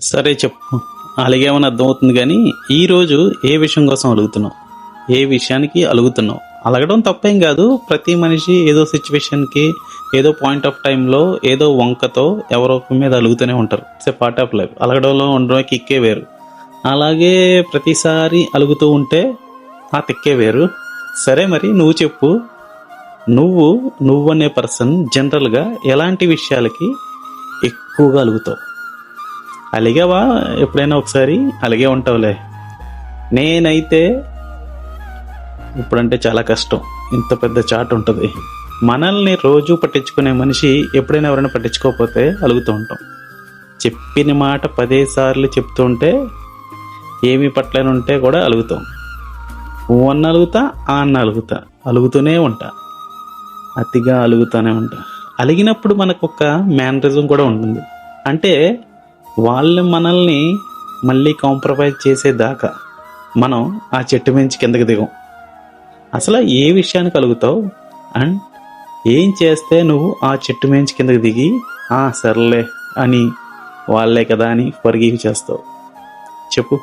సరే చెప్పు. అలాగేమని అర్థమవుతుంది కానీ ఈరోజు ఏ విషయం కోసం అలుగుతున్నావు ఏ విషయానికి అలుగుతున్నావు? అలగడం తప్పేం కాదు. ప్రతి మనిషి ఏదో సిచ్యువేషన్కి ఏదో పాయింట్ ఆఫ్ టైంలో ఏదో వంకతో ఎవరో ఒక మీద అలుగుతూనే ఉంటారు. It's a part of life. అలగడంలో ఉండడం కిక్కే వేరు. అలాగే ప్రతిసారి అలుగుతూ ఉంటే ఆ తిక్కే వేరు. సరే మరి నువ్వు చెప్పు. నువ్వు నువ్వు అనే పర్సన్ జనరల్గా ఎలాంటి విషయాలకి ఎక్కువగా అలుగుతావు? అలిగావా? ఎప్పుడైనా ఒకసారి? అలిగే ఉంటావులే. నేనైతే ఇప్పుడంటే చాలా కష్టం. ఇంత పెద్ద చాట్ ఉంటుంది. మనల్ని రోజు పట్టించుకునే మనిషి ఎప్పుడైనా ఎవరైనా పట్టించుకోకపోతే అలుగుతూ ఉంటాం. చెప్పిన మాట పదే సార్లు చెప్తుంటే ఏమి పట్లనుంటే కూడా అలుగుతాం. ఊ అన్న అలుగుతా ఆ అన్న అలుగుతా. అలుగుతూనే ఉంటా. అతిగా అలుగుతూనే ఉంటా. అలిగినప్పుడు మనకు ఒక మేనరిజం కూడా ఉంటుంది. అంటే వాళ్ళు మనల్ని మళ్ళీ కాంప్రమైజ్ చేసేదాకా మనం ఆ చెట్టు మించి కిందకి దిగం. అసలు ఏ విషయాన్ని కలుగుతావు అండ్ ఏం చేస్తే నువ్వు ఆ చెట్టు మించి కిందకి దిగి ఆ సర్లే అని వాళ్ళే కదా అని ఫర్గీవ్ చేస్తావు. చెప్పు.